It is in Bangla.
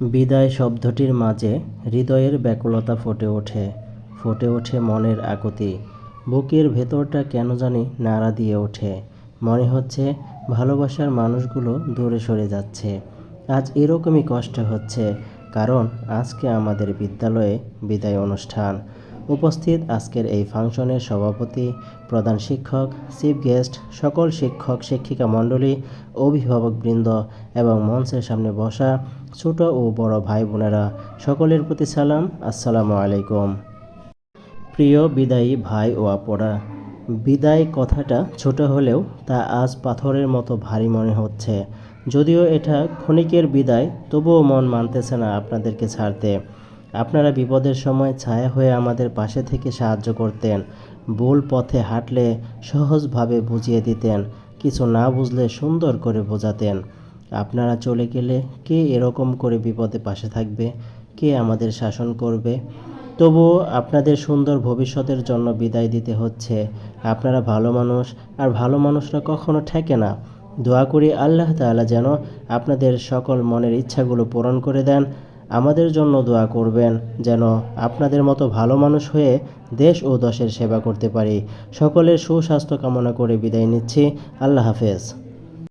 বিদায় শব্দটির মাঝে হৃদয়ের ব্যাকুলতা ফুটে ওঠে ফুটে ওঠে মনের আকুতি। বুকের ভেতরটা কেন জানি নাড়া দিয়ে ওঠে। মনে হচ্ছে ভালোবাসার মানুষগুলো দূরে সরে যাচ্ছে। আজ এরকমই কষ্ট হচ্ছে, কারণ আজকে আমাদের বিদ্যালয়ে বিদায় অনুষ্ঠান। উপস্থিত আজকের এই ফাংশনের সভাপতি, প্রধান শিক্ষক, চিফ গেস্ট, সকল শিক্ষক, শিক্ষিকা মণ্ডলী অভিভাবকবৃন্দ এবং মঞ্চের সামনে বসা ছোট ও বড় ভাই বোনেরা, সকলের প্রতি সালাম। আসসালামু আলাইকুম। প্রিয় বিদায়ী ভাই ও আপরা বিদায় কথাটা ছোট হলেও তা আজ পাথরের মতো ভারী মনে হচ্ছে। যদিও এটা ক্ষণিকের বিদায়, তবুও মন মানতেছে না আপনাদেরকে ছাড়তে। আপনারা বিপদের সময় ছায়া হয়ে আমাদের পাশে থেকে সাহায্য করতেন, ভুল পথে হাঁটলে সহজভাবে বুঝিয়ে দিতেন, কিছু না বুঝলে সুন্দর করে বোঝাতেন। আপনারা চলে গেলে কে এরকম করে বিপদে পাশে থাকবে? কে আমাদের শাসন করবে? তবুও আপনাদের সুন্দর ভবিষ্যতের জন্য বিদায় দিতে হচ্ছে। আপনারা ভালো মানুষ, আর ভালো মানুষরা কখনো ঠেকে না। দোয়া করি আল্লাহ তাআলা যেন আপনাদের সকল মনের ইচ্ছাগুলো পূরণ করে দেন। আমাদের জন্য দোয়া করবেন যেন আপনাদের মতো ভালো মানুষ হয়ে দেশ ও দশের সেবা করতে পারি। সকলের সুস্বাস্থ্য কামনা করে বিদায় নিচ্ছি। আল্লাহ হাফেজ।